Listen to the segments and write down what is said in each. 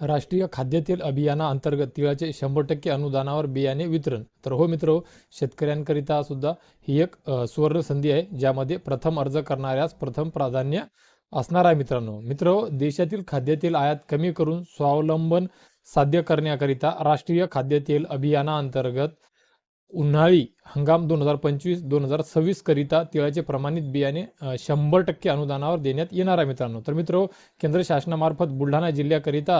राष्ट्रीय खाद्यतेल अभियानाअंतर्गत तिळाचे शंभर टक्के अनुदानावर बियाणे वितरण. तर हो मित्र शेतकऱ्यांकरिता सुद्धा ही एक सुवर्ण संधी आहे ज्यामध्ये प्रथम अर्ज करणाऱ्यास प्रथम प्राधान्य असणार आहे मित्रांनो. मित्र देशातील खाद्यतेल आयात कमी करून स्वावलंबन साध्य करण्याकरिता राष्ट्रीय खाद्यतेल अभियानाअंतर्गत उन्हाळी हंगाम दोन हजार पंचवीस दोन हजार सव्वीस करिता तिळाचे प्रमाणित बियाणे शंभर टक्के अनुदानावर देण्यात येणार आहे मित्रांनो. तर मित्र केंद्र शासनामार्फत बुलढाणा जिल्ह्याकरिता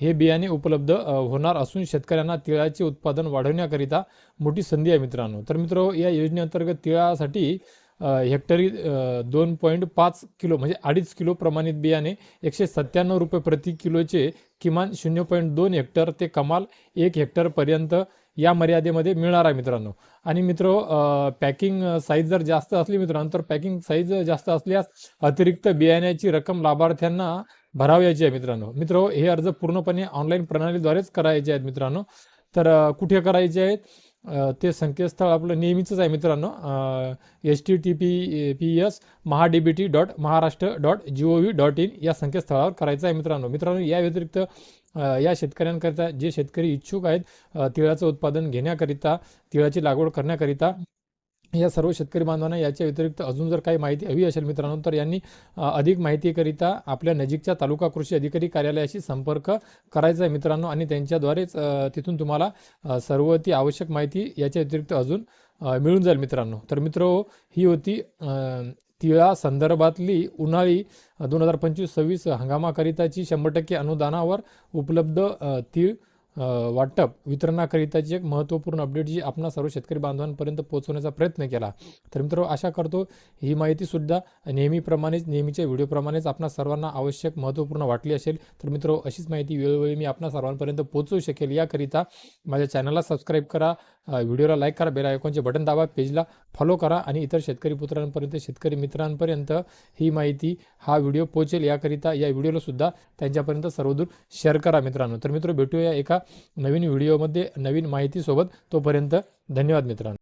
हे बियाणे उपलब्ध होणार असून शेतकऱ्यांना तिळाचे उत्पादन वाढवण्याकरिता मोठी संधी आहे मित्रांनो. तर मित्र या योजनेअंतर्गत तिळासाठी हेक्टरी दोन पॉईंट पाच किलो म्हणजे अडीच किलो प्रमाणित बियाणे एकशे सत्त्याण्णव रुपये प्रति किलोचे किमान शून्य पॉईंट दोन हेक्टर ते कमाल एक हेक्टरपर्यंत या मर्यादेमध्ये मिळणार आहे मित्रांनो. आणि मित्र पॅकिंग साईज जर जास्त असली मित्रांनो तर पॅकिंग साईज जास्त असल्यास अतिरिक्त बियाण्याची रक्कम लाभार्थ्यांना भरावयाची आहे मित्रांनो. मित्र हे अर्ज पूर्णपणे ऑनलाईन प्रणालीद्वारेच करायचे आहेत मित्रांनो. तर कुठे करायचे आहेत? ते संकेतस्थळ आपलं नेहमीचंच आहे मित्रांनो. H T T P P S Maha D B T dot Maharashtra dot G O V dot in या संकेतस्थळावर करायचं आहे मित्रांनो. मित्रांनो या व्यतिरिक्त या शेतकऱ्यांकरिता जे शेतकरी इच्छुक आहेत तिळाचं उत्पादन घेण्याकरिता तिळाची लागवड करण्याकरिता या सर्व शेतकरी बांधवांना याच्या व्यतिरिक्त अजून जर काही माहिती हवी असेल मित्रांनो तर यांनी अधिक माहितीकरिता आपल्या नजीकच्या तालुका कृषी अधिकारी कार्यालयाशी संपर्क करायचा आहे मित्रांनो आणि त्यांच्याद्वारेच तिथून तुम्हाला सर्व ती आवश्यक माहिती याच्या व्यतिरिक्त अजून मिळून जाईल मित्रांनो. तर मित्र ही होती तिळा संदर्भातली उन्हाळी दोन हजार पंचवीस सव्वीस हंगामाकरिताची शंभर टक्के अनुदानावर उपलब्ध तीळ वाटप वितरणाकरिताची एक महत्त्वपूर्ण अपडेट जी आपणा सर्व शेतकरी बांधवांपर्यंत पोहोचवण्याचा प्रयत्न केला. तर मित्र आशा करतो ही माहितीसुद्धा नेहमीप्रमाणेच नेहमीच्या व्हिडिओप्रमाणेच आपणा सर्वांना आवश्यक महत्त्वपूर्ण वाटली असेल. तर मित्र अशीच माहिती वेळोवेळी मी आपणा सर्वांपर्यंत पोहोचवू शकेल. याकरिता माझ्या चॅनलला सबस्क्राईब करा व्हिडिओला लाईक करा बेल आयकॉनचे बटन दाबा पेजला फॉलो करा आणि इतर शेतकरी पुत्रांपर्यंत शेतकरी मित्रांपर्यंत ही माहिती हा व्हिडिओ पोहोचेल. याकरिता या व्हिडिओलासुद्धा त्यांच्यापर्यंत सर्वदूर शेअर करा मित्रांनो. तर मित्र भेटूया एका नवीन व्हिडिओमध्ये नवीन माहितीसोबत तोपर्यंत धन्यवाद मित्रांनो.